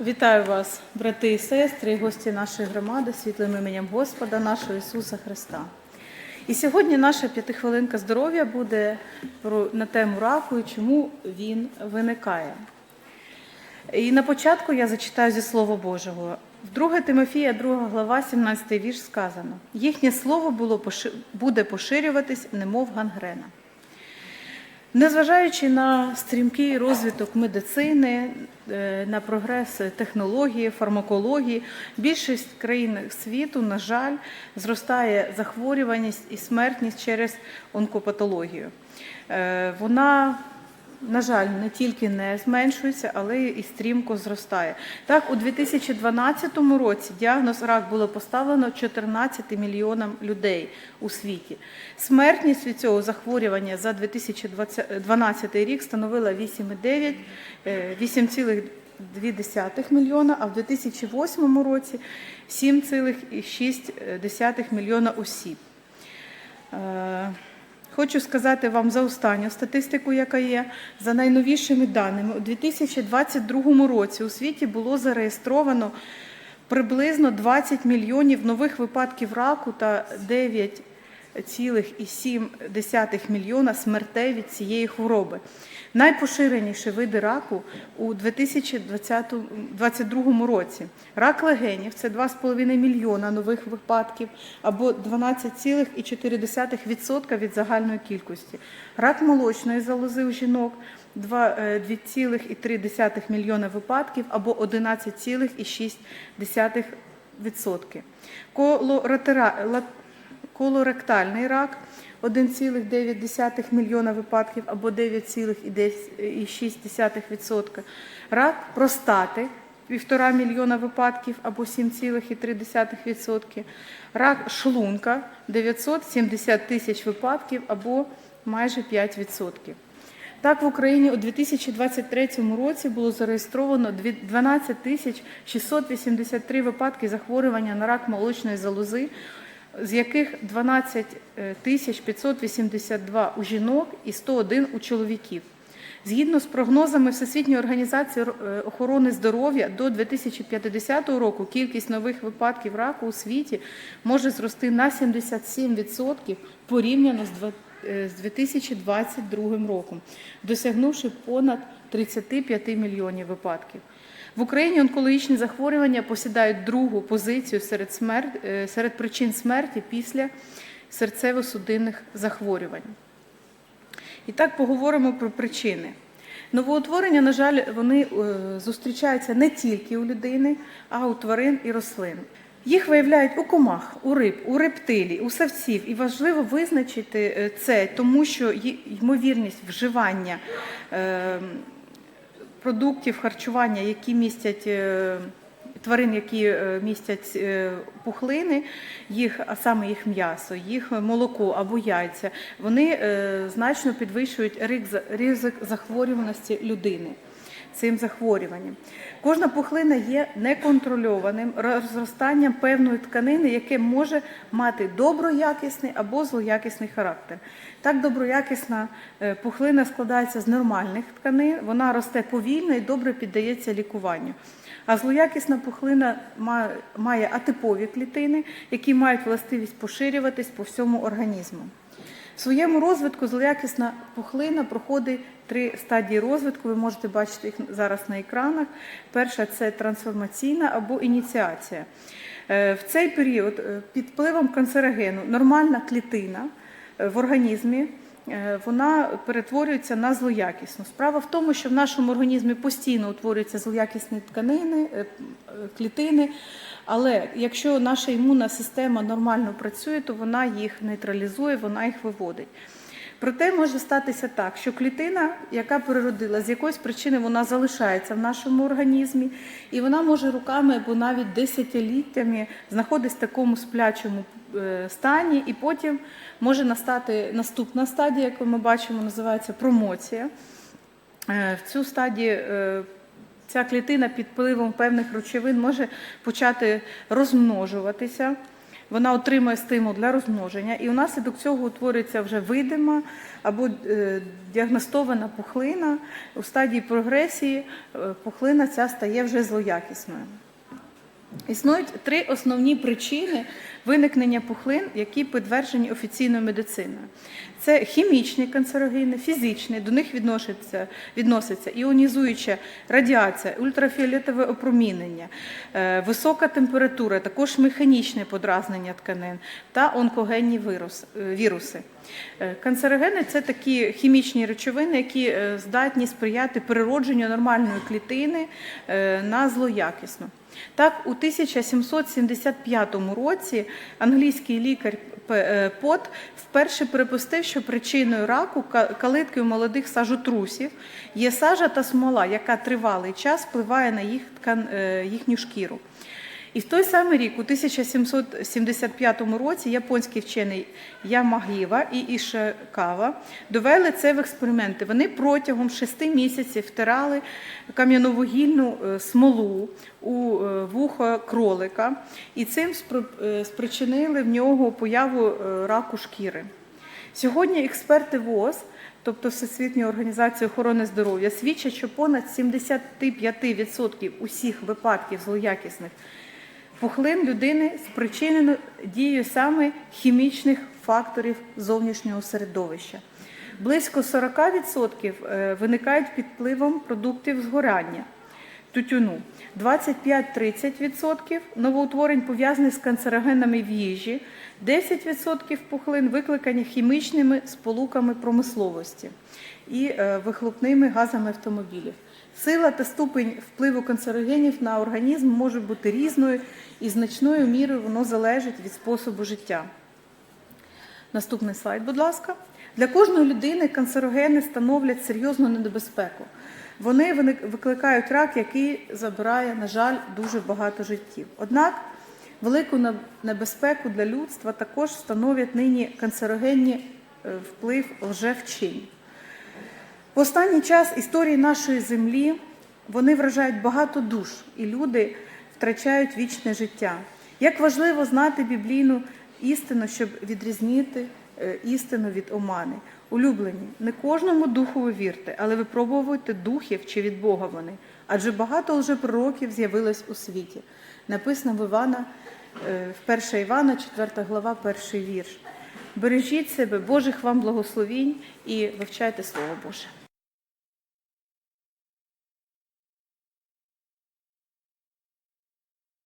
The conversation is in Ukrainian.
Вітаю вас, брати і сестри, гості нашої громади, світлим іменем Господа нашого Ісуса Христа. І сьогодні наша п'ятихвилинка здоров'я буде на тему раку і чому він виникає. І на початку я зачитаю зі Слова Божого. В 2 Тимофія, 2 глава, 17 вірш сказано: їхнє слово було буде поширюватись, немов гангрена. Незважаючи на стрімкий розвиток медицини, е, на прогрес технології, фармакології, більшість країн світу, на жаль, зростає захворюваність і смертність через онкопатологію. Е, Вона на жаль, не тільки не зменшується, але і стрімко зростає. Так, у 2012 році діагноз рак було поставлено 14 мільйонам людей у світі. Смертність від цього захворювання за 2012 рік становила 8,9, е, 8,2 мільйона, а в 2008 році 7,6 мільйона осіб. Хочу сказати вам за останню статистику, яка є. За найновішими даними, у 2022 році у світі було зареєстровано приблизно 20 мільйонів нових випадків раку та 9,7 мільйона смертей від цієї хвороби. Найпоширеніші види раку у 2022 році. Рак легенів це 2,5 мільйона нових випадків або 12,4% від загальної кількості. Рак молочної залози у жінок е, 2,3 мільйона випадків або 11,6%. Колоратера- ла- Колоректальний рак 1,9 мільйона випадків або 9,6%. Рак простати 1,5 мільйона випадків або 7,3%. Рак шлунка 970 тисяч випадків або майже 5%. Так, в Україні у 2023 році було зареєстровано 12 тисяч 683 випадки захворювання на рак молочної залози, з яких 12 тисяч 582 у жінок і 101 у чоловіків. Згідно з прогнозами Всесвітньої організації е, охорони здоров'я, до 2050 року кількість нових випадків раку у світі може зрости на 77% порівняно з два- е, з 2022 роком, досягнувши понад 35 мільйонів випадків. В Україні онкологічні захворювання посідають другу позицію серед, смер... е, серед причин смерті після серцево-судинних захворювань. І так поговоримо про причини. Новоутворення, на жаль, вони е, зустрічаються не тільки у людини, а у тварин і рослин. Їх виявляють у комах, у риб, у рептилій, у савців. І важливо визначити е, це, тому що ймовірність вживання продуктів харчування, які містять е, тварин, які е, містять е, пухлини, їх, а саме їх м'ясо, їх молоко або яйця, вони значно підвищують ризик захворюваності людини. Цим захворюванням. Кожна пухлина є неконтрольованим розростанням певної тканини, яке може мати доброякісний або злоякісний характер. Так, доброякісна е, пухлина складається з нормальних тканин, вона росте повільно і добре піддається лікуванню. А злоякісна пухлина має атипові клітини, які мають властивість поширюватись по всьому організму. В своєму розвитку злоякісна пухлина проходить три стадії розвитку. Ви можете бачити їх зараз на екранах. Перша це трансформаційна або ініціація. Е, В цей період е, під впливом канцерогену нормальна клітина е, в організмі. Е, Вона перетворюється на злоякісну. Справа в тому, що в нашому організмі постійно утворюються злоякісні тканини, е, е, клітини, але якщо наша імунна система нормально працює, то вона їх нейтралізує, вона їх виводить. Проте може статися так, що клітина, яка переродила, з якоїсь причини вона залишається в нашому організмі, і вона може руками або навіть десятиліттями знаходитися в такому сплячому стані, і потім може настати наступна стадія, яку ми бачимо, називається промоція. Е, В цю стадію е, ця клітина під впливом певних речовин може почати розмножуватися. вона отримує стимул для розмноження, і унаслідок цього утворюється вже видима або е, діагностована пухлина. У стадії прогресії е, пухлина ця стає вже злоякісною. Існують три основні причини виникнення пухлин, які підтверджені офіційною медициною. Це хімічні канцерогени, фізичні, до них відноситься, відноситься іонізуюча радіація, ультрафіолетове опромінення, е, висока температура, також механічне подразнення тканин та онкогенні е, віруси. Е, Канцерогени це такі хімічні речовини, які здатні сприяти переродженню нормальної клітини на злоякісну. Так, у 1775 році англійський лікар е, Пот вперше припустив, що причиною раку калитки у молодих сажотрусів є сажа та смола, яка тривалий час впливає на їх е, їхню шкіру. І в той самий рік, у 1775 році, японський вчений Ямагіва і Ішикава довели це в експерименти. Вони протягом шести місяців втирали кам'яновугільну е, смолу у е, вухо кролика, і цим е, спричинили в нього появу раку шкіри. Сьогодні експерти ВОЗ, тобто Всесвітньої організації охорони здоров'я, свідчать, що понад 75% усіх випадків злоякісних пухлин людини спричинено дією саме хімічних факторів зовнішнього середовища. Близько 40% е, виникають під впливом продуктів згорання тютюну. 25-30% новоутворень пов'язаних з канцерогенами в їжі, 10% пухлин викликані хімічними сполуками промисловості і е, вихлопними газами автомобілів. Сила та ступень впливу канцерогенів на організм може бути різною і значною мірою воно залежить від способу життя. Наступний слайд, будь ласка. Для кожної людини канцерогени становлять серйозну небезпеку. Вони викликають рак, який забирає, на жаль, дуже багато життів. Однак велику неб- небезпеку для людства також становлять нині канцерогенні е, вплив лжевчень. В останній час історії нашої землі вони вражають багато душ, і люди втрачають вічне життя. Як важливо знати біблійну істину, щоб відрізнити е, істину від омани. Улюблені, не кожному духу ви вірте, але випробовуйте духів чи від Бога вони. Адже багато лжепророків з'явилось у світі. Написано в Івана, е, в 1 Івана, 4 глава, перший вірш. Бережіть себе, Божих вам благословінь і вивчайте Слово Боже.